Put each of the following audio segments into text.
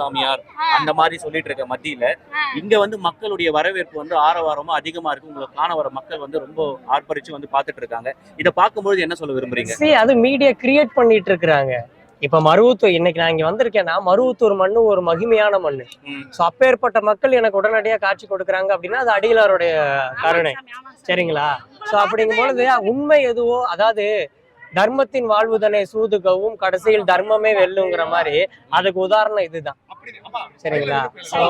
சாமியார் அந்த மாதிரி சொல்லிட்டு இருக்க மத்தியில இங்க வந்து மக்களுடைய வரவேற்பு வந்து ஆரவாரமா அதிகமா இருக்கு. உங்களை காண வர மக்கள் வந்து ரொம்ப ஆர்ப்பரிச்சு வந்து பாத்துட்டு இருக்காங்க. இதை பார்க்கும்போது என்ன சொல்ல விரும்புறீங்க? அது மீடியா கிரியேட் பண்ணிட்டு இருக்கிறாங்க. இப்ப மருவத்தூர் இன்னைக்கு நான் இங்க வந்திருக்கேன்னா மருவத்தூர் மண்ணு ஒரு மகிமையான மண்ணு. சோ அப்பேற்பட்ட மக்கள் எனக்கு உடனடியா காட்சி கொடுக்குறாங்க அப்படின்னா அது அடிகளாருடைய கருணை. சரிங்களா? சோ அப்படிங்கும்பொழுது உண்மை எதுவோ அதாவது தர்மத்தின் வாழ்வுதனை சூதுகவும் கடைசியில் தர்மமே வெல்லுங்கிற மாதிரி அதுக்கு உதாரணம் இதுதான். சரிங்களா? சோ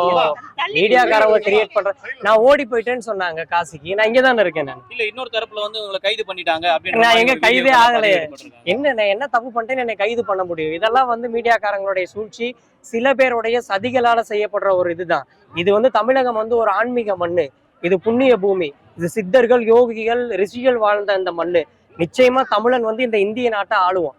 மீடியாக்காரவங்க கிரியேட் பண்ற நான் ஓடி போயிட்டேன்னு சொன்னாங்க காசிக்கு. நான் இங்க தானே இருக்கேன் நான். இல்ல இன்னொரு தரப்புல வந்து உங்களை கைது பண்ணிட்டாங்க அப்படின்ற நான் எங்க கைதே ஆகலையே. என்ன நான் என்ன தப்பு பண்ணிட்டேன்னு என்னை கைது பண்ண முடியும்? இதெல்லாம் வந்து மீடியாக்காரங்களுடைய சூழ்ச்சி சில பேருடைய சதிகளால செய்யப்படுற ஒரு இதுதான். இது வந்து தமிழகம் வந்து ஒரு ஆன்மீக மண்ணு. இது புண்ணிய பூமி. இது சித்தர்கள் யோகிகள் ரிஷிகள் வாழ்ந்த இந்த மண்ணு. நிச்சயமா தமிழன் வந்து இந்த இந்திய நாட்டை ஆளுவான்.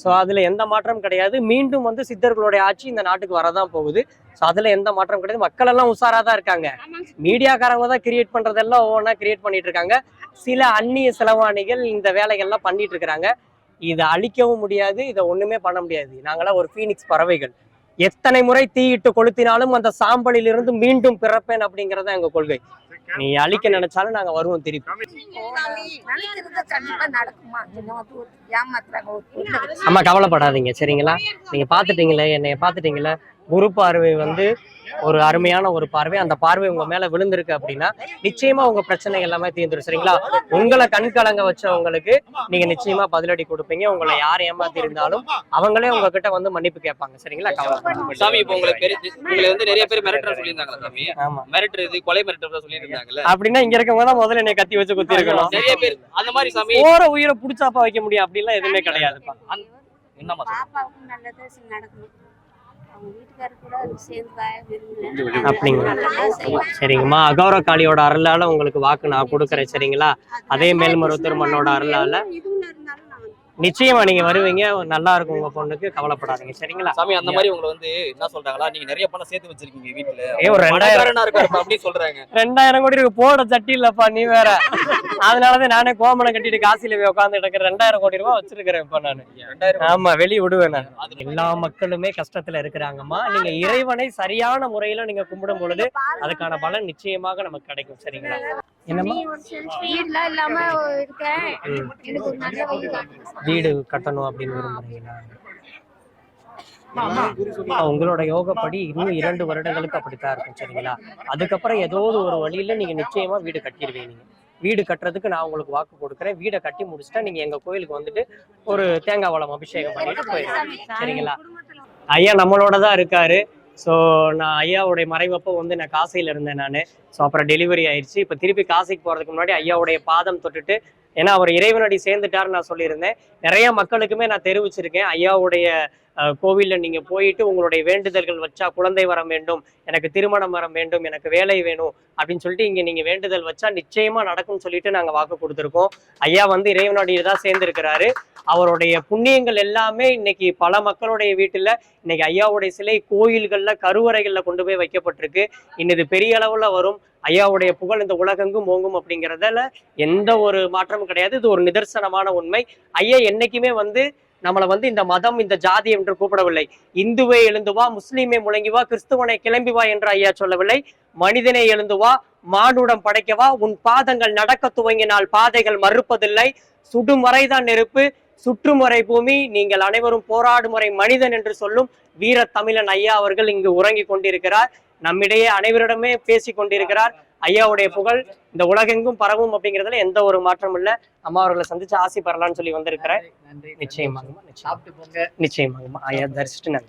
ஸோ அதுல எந்த மாற்றம் கிடையாது. மீண்டும் வந்து சித்தர்களுடைய ஆட்சி இந்த நாட்டுக்கு வரதான் போகுது. ஸோ அதுல எந்த மாற்றம் கிடையாது. மக்கள் எல்லாம் உஷாரா தான் இருக்காங்க. மீடியாக்காரங்க தான் கிரியேட் பண்றதெல்லாம் ஒவ்வொன்றா கிரியேட் பண்ணிட்டு இருக்காங்க. சில அந்நிய செலவாணிகள் இந்த வேலைகள்லாம் பண்ணிட்டு இருக்கிறாங்க. இதை அழிக்கவும் முடியாது. இதை ஒண்ணுமே பண்ண முடியாது. நாங்களாம் ஒரு ஃபீனிக்ஸ் பறவைகள். எத்தனை முறை தீயிட்டு கொளுத்தினாலும் அந்த சாம்பலில் இருந்து மீண்டும் பிறப்பேன் அப்படிங்கறத எங்க கொள்கை. நீ அழிக்க நினைச்சாலும் நாங்க வருவோம் திருப்பி. ஆமா கவலைப்படாதீங்க சரிங்களா? நீங்க பாத்துட்டீங்களே என்னைய பாத்துட்டீங்களே குரு பார்வை வந்து ஒரு அருமையான ஒரு பார்வை. அந்த பார்வை உங்க மேல விழுந்திருக்கு அப்படின்னா நிச்சயமா உங்க பிரச்சனை எல்லாமே தீர்ந்துரும். சரிங்களா? உங்களை கண்கலங்க வச்சவங்களுக்கு நீங்க நிச்சயமா பதிலடி கொடுப்பீங்க. உங்களை யார் ஏமாத்தி இருந்தாலும் அவங்களே உங்ககிட்ட வந்து மன்னிப்பு கேட்பாங்க. சரிங்களா கவலை சாமி இப்போ உங்களை வந்து நிறைய பேர் மிரட்டுற சொல்லியிருந்தாங்களா சாமி? ஆமா. மிரட்டுறது கொலை மிரட்டுறதா சொல்லியிருந்தாங்கல்ல? அப்படின்னா இங்க இருக்கவங்க தான் முதல்ல என்னை கத்தி வச்சு குத்தி இருக்கணும். நிறைய பேர் அந்த மாதிரி சாமி போற உயிரை புடிச்சாப்பா வைக்க முடியும் அப்படிலாம் எதுவுமே கிடையாதுப்பா. என்னம்மா சாமி? பாப்பாவுக்கும் நல்லது நடக்கணும் அவங்க வீட்டுக்காரர் கூட சேர்ந்து அப்படிங்களா? சரிங்கம்மா. அகௌர காளியோட அருளால உங்களுக்கு வாக்கு நான் கொடுக்குறேன். சரிங்களா? அதே மேல்மருவத்தூர் மண்ணோட அருளால இதுவும் இருந்தாலும் நான் வந்து நிச்சயமா நீங்க வருவீங்க. நல்லா இருக்கும் உங்க பொண்ணுக்கு. கவலைப்படாதீங்க. சரிங்களா? சாமி அந்த மாதிரி உங்களை வந்து என்ன சொல்றாங்களா? நீங்க நிறைய பணம் சேர்த்து வச்சிருக்கீங்க வீட்டுல ஏ ஒரு ரெண்டாயிரம். அப்படின்னு சொல்றாங்க. ரெண்டாயிரம் கோடி இருக்கு. போட சட்டி இல்லப்பா நீ வேற. அதனாலதான் நானே கோமணம் கட்டிட்டு காசில போய் உட்காந்துட்டு இருக்கிறேன். ரெண்டாயிரம் கோடி ரூபாய் வச்சிருக்கிறேன் இப்ப நானு. ஆமா வெளிய விடுவேன் நான். எல்லா மக்களுமே கஷ்டத்துல இருக்கிறாங்கம்மா. நீங்க இறைவனை சரியான முறையில நீங்க கும்பிடும் பொழுது அதுக்கான பலன் நிச்சயமாக நமக்கு கிடைக்கும். சரிங்களா? வீடு கட்டணும் அப்படின்னு விரும்புறீங்களா? உங்களோட யோகப்படி இன்னும் இரண்டு வருடங்களுக்கு அப்படித்தான் இருக்கும் சரிங்களா? அதுக்கப்புறம் ஏதாவது ஒரு வழியில நீங்க நிச்சயமா வீடு கட்டிடுவீங்க வீடு கட்டுறதுக்கு நான் உங்களுக்கு வாக்கு கொடுக்குறேன். வீடை கட்டி முடிச்சுட்டா நீங்க எங்க கோயிலுக்கு வந்துட்டு ஒரு தேங்காய் வளம் அபிஷேகம் பண்ணிட்டு போயிடுங்க சரிங்களா? ஐயா நம்மளோட தான் இருக்காரு. ஸோ நான் ஐயாவுடைய மறைவப்போ வந்து நான் காசையில் இருந்தேன் நான். ஸோ அப்புறம் டெலிவரி ஆயிடுச்சு இப்போ திருப்பி காசிக்கு போகிறதுக்கு முன்னாடி ஐயாவுடைய பாதம் தொட்டுட்டு ஏன்னா அவர் இறைவனடி சேர்ந்துட்டாருன்னு நான் சொல்லியிருந்தேன். நிறைய மக்களுக்குமே நான் தெரிவிச்சிருக்கேன். ஐயாவுடைய கோவிலில் நீங்கள் போயிட்டு உங்களுடைய வேண்டுதல்கள் வச்சா குழந்தை வர வேண்டும் எனக்கு திருமணம் வர வேண்டும் எனக்கு வேலை வேணும் அப்படின்னு சொல்லிட்டு இங்கே நீங்கள் வேண்டுதல் வச்சா நிச்சயமாக நடக்கும்னு சொல்லிட்டு நாங்கள் வாக்கு கொடுத்துருக்கோம். ஐயா வந்து இறைவனடியில் தான் சேர்ந்திருக்கிறாரு. அவருடைய புண்ணியங்கள் எல்லாமே இன்னைக்கு பல மக்களுடைய வீட்டில் இன்னைக்கு ஐயாவுடைய சிலை கோயில்களில் கருவறைகளில் கொண்டு போய் வைக்கப்பட்டிருக்கு. இன்னது பெரிய அளவில் வரும். ஐயாவுடைய புகழ் இந்த உலகெங்கும் ஓங்கும் அப்படிங்கிறதுல எந்த ஒரு மாற்றமும் கிடையாது. இது ஒரு நிதர்சனமான உண்மை. ஐயா என்னைக்குமே வந்து நம்மளை வந்து இந்த மதம் இந்த ஜாதி என்று கூப்பிடவில்லை. இந்துவே எழுந்து வா முழங்கிவா முழங்கி வா கிறிஸ்துவனை கிளம்பிவா என்று ஐயா சொல்லவில்லை. மனிதனை எழுந்து வா மானுடம் படைக்கவா உன் பாதங்கள் நடக்க துவங்கினால் பாதைகள் மறுப்பதில்லை. சுடும் வரைதான் நெருப்பு சுற்றுமுறை பூமி நீங்கள் அனைவரும் போராடும் முறை மனிதன் என்று சொல்லும் வீர தமிழன் ஐயா அவர்கள் இங்கு உறங்கிக் கொண்டிருக்கிறார். நம்மிடையே அனைவரிடமே பேசிக் கொண்டிருக்கிறார். ஐயாவுடைய புகழ் இந்த உலகெங்கும் பரவும் அப்படிங்கிறதுல எந்த ஒரு மாற்றமும் இல்ல. அம்மா அவர்களை சந்திச்சு ஆசி பெறலாம்னு சொல்லி வந்திருக்கிறேன் நிச்சயமாங்கம்மா நிச்சயம் நிச்சயமாங்கம்மா ஐயா தரிசிச்சுட்டு நான்.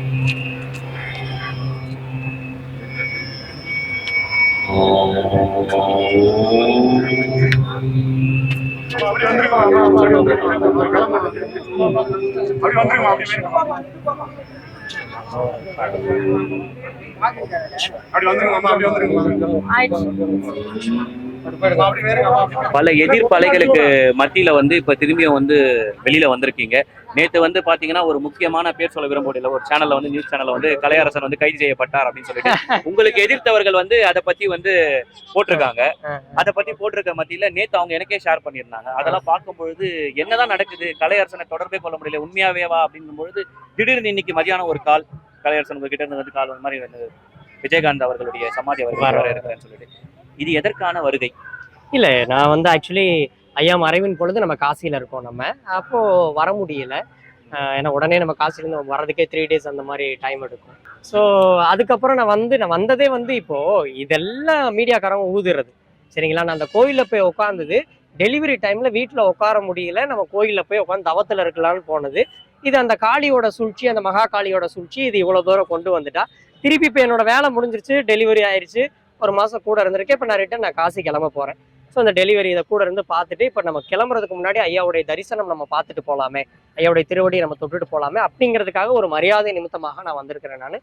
அப்படி வந்துருமா அப்படி வந்துருமா அப்படி பல எதிர்ப்பு அலைகளுக்கு மத்தியில வந்து இப்ப திரும்பியும் வந்து வெளியில வந்திருக்கீங்க. நேத்து வந்து பாத்தீங்கன்னா ஒரு முக்கியமான பேர் சொல்ல விரும்ப முடியல ஒரு சேனல்ல வந்து நியூஸ் சேனல்ல வந்து கலையரசன் வந்து கைது செய்யப்பட்டார் அப்படின்னு சொல்லிட்டு உங்களுக்கு எதிர்த்தவர்கள் வந்து அதை பத்தி வந்து போட்டிருக்காங்க. அதை பத்தி போட்டிருக்க மத்தியில நேத்து அவங்க எனக்கே ஷேர் பண்ணியிருந்தாங்க. அதெல்லாம் பார்க்கும்பொழுது என்னதான் நடக்குது? கலையரசனை தொடர்பே கொள்ள முடியல. உண்மையாவேவா அப்படிங்கும் பொழுது திடீர்னு இன்னைக்கு மதியானம் ஒரு கால் கலையரசன் உங்ககிட்ட இருந்து வந்து கால் மாதிரி விஜயகாந்த் அவர்களுடைய சமாதி அவர்கள் சொல்லிட்டு இது எதற்கான வருகை? இல்லை நான் வந்து ஆக்சுவலி ஐயா மறைவின் பொழுது நம்ம காசியில் இருக்கோம் நம்ம. அப்போது வர முடியல. ஏன்னா உடனே நம்ம காசிலேருந்து வர்றதுக்கே த்ரீ டேஸ் அந்த மாதிரி டைம் எடுக்கும். ஸோ அதுக்கப்புறம் நான் வந்து நான் வந்ததே வந்து இப்போது இதெல்லாம் மீடியாக்காரங்க ஊதுறது. சரிங்களா? நான் அந்த கோயிலில் போய் உட்காந்தது டெலிவரி டைமில் வீட்டில் உட்கார முடியல. நம்ம கோயிலில் போய் உட்காந்து தவத்தில் இருக்கலாம்னு போனது. இது அந்த காளியோட சூழ்ச்சி அந்த மகா காளியோட சூழ்ச்சி இது இவ்வளோ தூரம் கொண்டு வந்துட்டா. திருப்பி இப்போ என்னோட வேலை முடிஞ்சிருச்சு டெலிவரி ஆயிடுச்சு ஒரு மாதம் கூட இருந்திருக்கேன் இப்போ நான் ரிட்டன் நான் காசி கிளம்ப போகிறேன் ஸோ அந்த டெலிவரி இதை கூட இருந்து பார்த்துட்டு இப்போ நம்ம கிளம்புறதுக்கு முன்னாடி ஐயாவுடைய தரிசனம் நம்ம பார்த்துட்டு போகலாமே ஐயாவுடைய திருவடியை நம்ம தொட்டுட்டு போகலாமே அப்படிங்கிறதுக்காக ஒரு மரியாதை நிமித்தமாக நான் வந்திருக்கிறேன் நான்.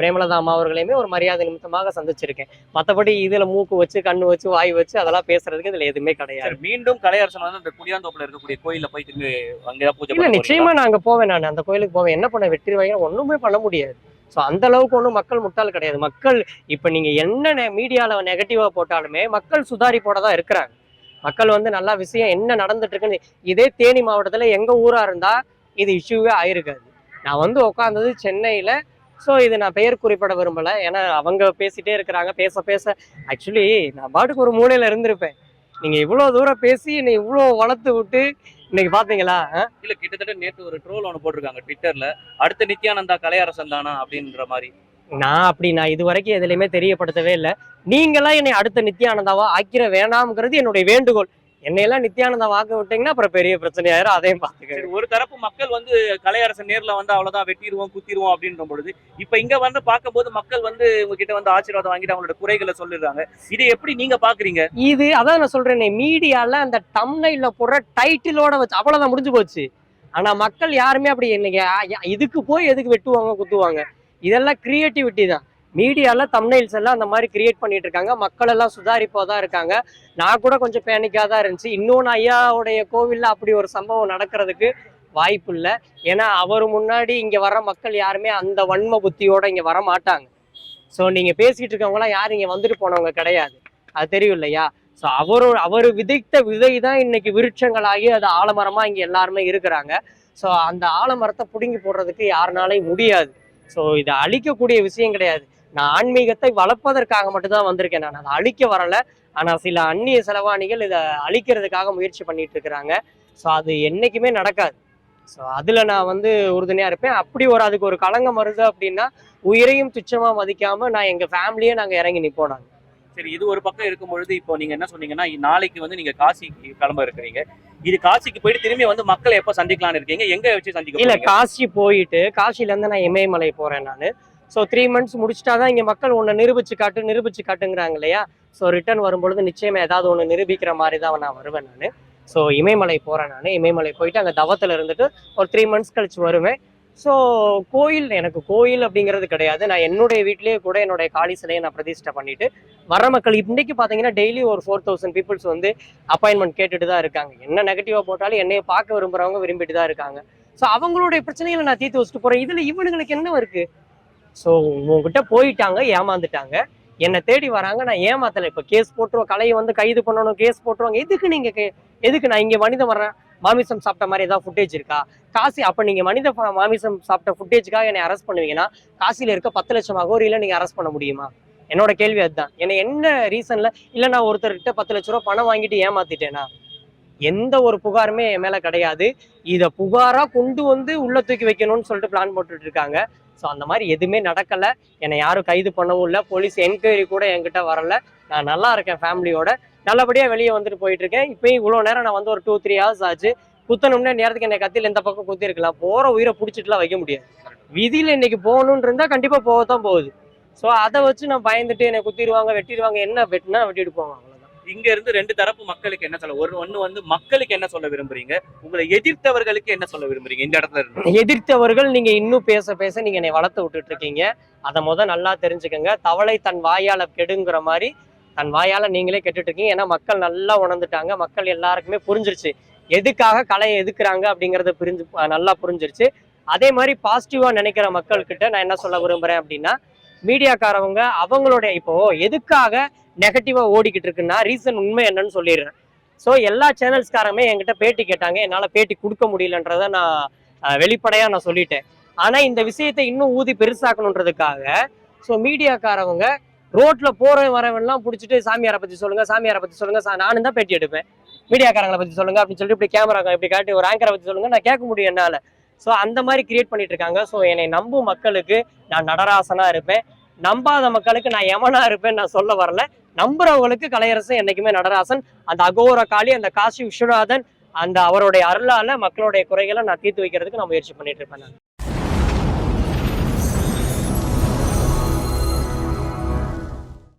பிரேமலதா அம்மா அவர்களையுமே ஒரு மரியாதை நிமித்தமாக சந்திச்சிருக்கேன். மற்றபடி இதில் மூக்கு வச்சு கண்ணு வச்சு வாய் வச்சு அதெல்லாம் பேசுறதுக்கு இதில் எதுவுமே கிடையாது. மீண்டும் கலையரசன் வந்து அந்த புளியாந்தோப்புல இருக்கக்கூடிய கோயில்ல போய் திரும்பி அங்கேதான் பூஜை இல்ல பண்ண போறீங்களா? நிச்சயமா நான் அங்க போவேன் நான். அந்த கோயிலுக்கு போவேன். என்ன பண்ண வெற்றி வாங்க ஒண்ணுமே பண்ண முடியாது. ஸோ அந்த அளவுக்கு ஒன்றும் மக்கள் முட்டாள் கிடையாது. மக்கள் இப்போ நீங்க என்ன மீடியாவில் நெகட்டிவா போட்டாலுமே மக்கள் சுதாரிப்போட தான் இருக்கிறாங்க. மக்கள் வந்து நல்லா விஷயம் என்ன நடந்துட்டு இருக்குன்னு இதே தேனி மாவட்டத்துல எங்க ஊரா இருந்தால் இது இஷ்யூவே ஆயிருக்காது. நான் வந்து உட்காந்தது சென்னையில. ஸோ இது நான் பெயர் குறிப்பிட விரும்பல. ஏன்னா அவங்க பேசிகிட்டே இருக்கிறாங்க. பேச பேச. ஆக்சுவலி நான் பாட்டுக்கு ஒரு மூலையில் இருந்திருப்பேன். நீங்க இவ்வளோ தூரம் பேசி என்னை இவ்வளோ வளர்த்து விட்டு இன்னைக்கு பாத்தீங்களா? இல்ல கிட்டத்தட்ட நேத்து ஒரு ட்ரோல் ஒன்று போட்டிருக்காங்க ட்விட்டர்ல அடுத்த நித்யானந்தா கலையரசன் தானா அப்படின்ற மாதிரி. நான் அப்படி நான் இது வரைக்கும் எதுலையுமே தெரியப்படுத்தவே இல்லை. நீங்களாம் என்னை அடுத்த நித்யானந்தாவா ஆக்கிர வேணாம்ங்கிறது என்னுடைய வேண்டுகோள். என்னையெல்லாம் நித்யானந்தா வாக்க விட்டீங்கன்னா அப்புறம் பெரிய பிரச்சனையாயிரும். அதையும் பார்த்துக்க சரி ஒரு தரப்பு மக்கள் வந்து கலையரசன் நேர்ல வந்து அவ்வளவுதான் வெட்டிடுவோம் குத்திடுவோம் அப்படின்ற பொழுது இப்ப இங்க வந்து பார்க்கும்போது மக்கள் வந்து உங்ககிட்ட வந்து ஆசீர்வாதம் வாங்கிட்டு அவங்களோட குறைகளை சொல்லிடுறாங்க. இதை எப்படி நீங்க பாக்குறீங்க? இது அதான் நான் சொல்றேனே மீடியால அந்த தம்னைல போடுற டைட்டிலோட வச்சு அவ்வளவுதான் முடிஞ்சு போச்சு. ஆனா மக்கள் யாருமே அப்படி இன்னைக்கு இதுக்கு போய் எதுக்கு வெட்டுவாங்க குத்துவாங்க? இதெல்லாம் கிரியேட்டிவிட்டி தான். மீடியாவில் தம்னைல்ஸ் எல்லாம் அந்த மாதிரி கிரியேட் பண்ணிட்டு இருக்காங்க. மக்கள் எல்லாம் சுதாரிப்பா தான் இருக்காங்க. நான் கூட கொஞ்சம் பேனிக்காக தான் இருந்துச்சு. இன்னொன்று ஐயாவுடைய கோவிலில் அப்படி ஒரு சம்பவம் நடக்கிறதுக்கு வாய்ப்பு இல்லை. ஏன்னா அவர் முன்னாடி இங்கே வர்ற மக்கள் யாருமே அந்த வன்ம புத்தியோட இங்கே வர மாட்டாங்க. ஸோ நீங்கள் பேசிகிட்டு இருக்கவங்களாம் யாரும் இங்கே வந்துட்டு போனவங்க கிடையாது. அது தெரியும் இல்லையா? ஸோ அவரு அவர் விதைத்த விதை தான் இன்னைக்கு விருட்சங்களாகி அது ஆலமரமாக இங்கே எல்லாருமே இருக்கிறாங்க. ஸோ அந்த ஆலமரத்தை பிடுங்கி போடுறதுக்கு யாருனாலையும் முடியாது. ஸோ இதை அழிக்கக்கூடிய விஷயம் கிடையாது. நான் ஆன்மீகத்தை வளர்ப்பதற்காக மட்டும்தான் வந்திருக்கேன் நான். அதை அழிக்க வரல. ஆனா சில அந்நிய செலவாணிகள் இதை அழிக்கிறதுக்காக முயற்சி பண்ணிட்டு இருக்கிறாங்க. ஸோ அது என்னைக்குமே நடக்காது. ஸோ அதுல நான் வந்து உறுதுணையா இருப்பேன். அப்படி ஒரு அதுக்கு ஒரு களங்கம் வருது அப்படின்னா உயிரையும் துச்சமா மதிக்காம நான் எங்க ஃபேமிலியே நாங்க இறங்கி நிப்போம் நாங்க. சரி இது ஒரு பக்கம் இருக்கும் பொழுது இப்போ நீங்க என்ன சொன்னீங்கன்னா நாளைக்கு வந்து நீங்க காசிக்கு கிளம்ப இருக்கிறீங்க. இது காசிக்கு போயிட்டு திரும்பி வந்து மக்களை எப்ப சந்திக்கலாம்னு இருக்கீங்க? எங்க வச்சு சந்திக்க இல்ல? காசி போயிட்டு காசில இருந்து நான் இமயமலை போறேன் நான். ஸோ த்ரீ மந்த்ஸ் முடிச்சிட்டாதான் இங்கே மக்கள் ஒன்று நிரூபிச்சு காட்டு நிரூபிச்சு காட்டுங்கிறாங்க இல்லையா? ஸோ ரிட்டர்ன் வரும்பொழுது நிச்சயமாக ஏதாவது ஒன்று நிரூபிக்கிற மாதிரி தான் நான் வருவேன் நான். ஸோ இமயமலை போகிறேன் நான். இமயமலை போயிட்டு அங்கே தவத்தில் இருந்துட்டு ஒரு த்ரீ மந்த்ஸ் கழிச்சு வருவேன். ஸோ கோயில் எனக்கு கோயில் அப்படிங்கிறது கிடையாது. நான் என்னுடைய வீட்லேயே கூட என்னுடைய காளி சிலையை நான் பிரதிஷ்டை பண்ணிட்டு வர மக்கள் இன்றைக்கு பார்த்தீங்கன்னா டெய்லி ஒரு ஃபோர் தௌசண்ட் பீப்புள்ஸ் வந்து அப்பாயின்மெண்ட் கேட்டுட்டு தான் இருக்காங்க. என்ன நெகட்டிவாக போட்டாலும் என்னையை பார்க்க விரும்புறவங்க விரும்பிட்டு தான் இருக்காங்க. ஸோ அவங்களுடைய பிரச்சனைகளை நான் தீர்த்து வச்சுட்டு போகிறேன் இதில் இவனுங்களுக்கு என்ன இருக்குது ஸோ உங்ககிட்ட போயிட்டாங்க ஏமாந்துட்டாங்க. என்னை தேடி வராங்க நான் ஏமாத்தலை. இப்போ கேஸ் போட்டுருவோம் கலையை வந்து கைது பண்ணணும் கேஸ் போட்டுருவாங்க. எதுக்கு நீங்க கே- எதுக்கு நான் இங்க மனிதம் வர்றேன் மாமிசம் சாப்பிட்ட மாதிரி ஏதாவது ஃபுட்டேஜ் இருக்கா? காசி அப்போ நீங்க மனித மாமிசம் சாப்பிட்ட ஃபுட்டேஜ்க்காக என்னை அரெஸ்ட் பண்ணுவீங்கன்னா காசில இருக்க பத்து லட்சம் இல்லை நீங்க அரெஸ்ட் பண்ண முடியுமா? என்னோட கேள்வி அதுதான். என்னை என்ன ரீசன்ல இல்ல நான் ஒருத்தர்கிட்ட பத்து லட்ச ரூபா பணம் வாங்கிட்டு ஏமாத்திட்டேனா? எந்த ஒரு புகாருமே என் மேல கிடையாது. இதை புகாரா கொண்டு வந்து உள்ள தூக்கி வைக்கணும்னு சொல்லிட்டு பிளான் போட்டுட்டு இருக்காங்க. ஸோ அந்த மாதிரி எதுவுமே நடக்கலை. என்னை யாரும் கைது பண்ணவும் இல்லை. போலீஸ் என்கொயரி கூட என்கிட்ட வரல. நான் நல்லா இருக்கேன் ஃபேமிலியோட. நல்லபடியாக வெளியே வந்துட்டு போயிட்டு இருக்கேன் இப்பயும் இவ்வளோ நேரம் நான் வந்து ஒரு டூ த்ரீ ஹவர்ஸ் ஆச்சு. குத்தணும்னே நேரத்துக்கு என்னை கத்தியில் எந்த பக்கம் குத்தி இருக்கலாம். போகிற உயிரை பிடிச்சிட்டுலாம் வைக்க முடியாது. விதியில் இன்னைக்கு போகணும்னு கண்டிப்பாக போக போகத்தான் போகுது. ஸோ அதை வச்சு நான் பயந்துட்டு என்னை குத்திடுவாங்க வெட்டிடுவாங்க. என்ன வெட்டினா வெட்டிட்டு போவாங்க. இங்க இருந்து ரெண்டு தரப்பு மக்களுக்கு என்ன சொல்ல ஒரு ஒண்ணு வந்து மக்களுக்கு என்ன சொல்ல விரும்புறீங்க? உங்களை எதிர்த்தவர்களுக்கு என்ன சொல்ல விரும்புறீங்க? இந்த இடத்துல இருந்து. எதிர்த்தவர்கள் நீங்க இன்னும் பேச பேச நீங்க என்னை வளர்த்து விட்டுட்டு இருக்கீங்க அதை முத நல்லா தெரிஞ்சுக்கங்க. தவளை தன் வாயால கெடுங்கிற மாதிரி தன் வாயால நீங்களே கெட்டுட்டு இருக்கீங்க ஏன்னா மக்கள் நல்லா உணர்ந்துட்டாங்க. மக்கள் எல்லாருக்குமே புரிஞ்சிருச்சு. எதுக்காக கலையை எதுக்குறாங்க அப்படிங்கறத புரிஞ்சு நல்லா புரிஞ்சிருச்சு. அதே மாதிரி பாசிட்டிவா நினைக்கிற மக்கள்கிட்ட நான் என்ன சொல்ல விரும்புறேன் அப்படின்னா மீடியாக்காரவங்க அவங்களுடைய இப்போ எதுக்காக நெகட்டிவா ஓடிக்கிட்டு இருக்குன்னா ரீசன் உண்மை என்னன்னு சொல்லிடுறேன். ஸோ எல்லா சேனல்ஸ்காரமே என்கிட்ட பேட்டி கேட்டாங்க. என்னால் பேட்டி கொடுக்க முடியலன்றத நான் வெளிப்படையா நான் சொல்லிட்டேன். ஆனா இந்த விஷயத்தை இன்னும் ஊதி பெருசாக்கணுன்றதுக்காக ஸோ மீடியாக்காரவங்க ரோட்ல போற வரவெல்லாம் பிடிச்சிட்டு சாமியாரை பத்தி சொல்லுங்க சாமியாரை பத்தி சொல்லுங்க நானும் தான் பேட்டி எடுப்பேன். மீடியாக்காரங்களை பத்தி சொல்லுங்க அப்படின்னு சொல்லிட்டு இப்படி கேமரா இப்படி காட்டி ஒரு ஆங்கரை பத்தி சொல்லுங்க நான் கேட்க முடியும் என்னால. ஸோ அந்த மாதிரி கிரியேட் பண்ணிட்டு இருக்காங்க. ஸோ என்னை நம்பும் மக்களுக்கு நான் நடராசனா இருப்பேன். நம்பாத மக்களுக்கு நான் யமனா இருப்பேன் நான் சொல்ல வரல. நம்புறவங்களுக்கு கலையரசன் என்னைக்குமே நடராசன். அந்த அகோர காளி அந்த காசி விஸ்வநாதன் அந்த அவருடைய அருளால மக்களுடைய குறைகளை நான் தீர்த்து வைக்கிறதுக்கு நான் முயற்சி பண்ணிட்டு இருப்பேன். நான்